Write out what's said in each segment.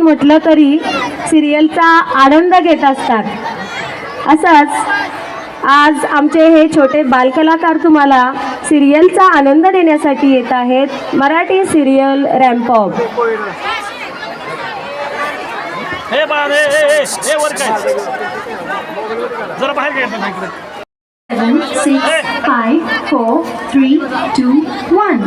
म्हणून म्हटलं तरी सिरियलचा आनंद घेत असतात. असंच आज आमचे हे छोटे बालकलाकार तुम्हाला सिरियलचा आनंद देण्यासाठी येत आहेत. मराठी सिरियल रॅम्पॉप six, five, four, three, two, one.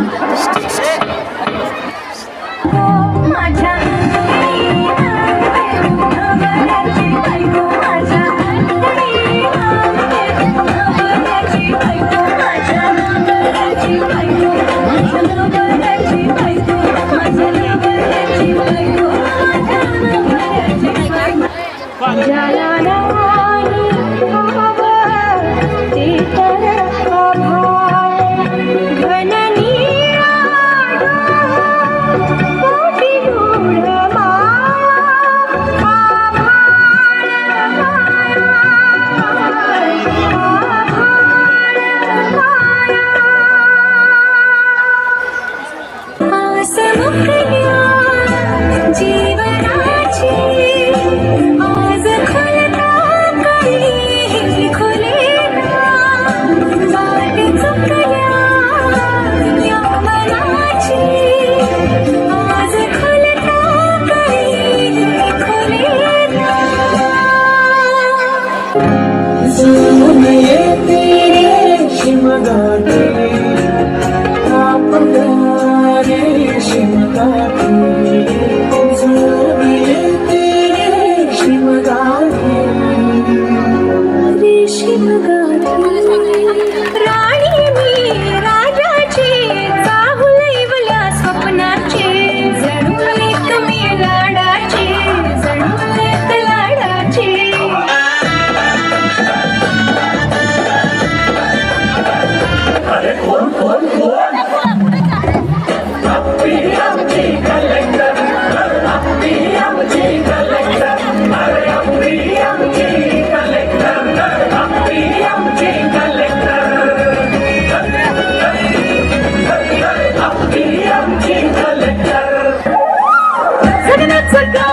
ये तेरे रेशमदारी आप रेशमदारी Mexico!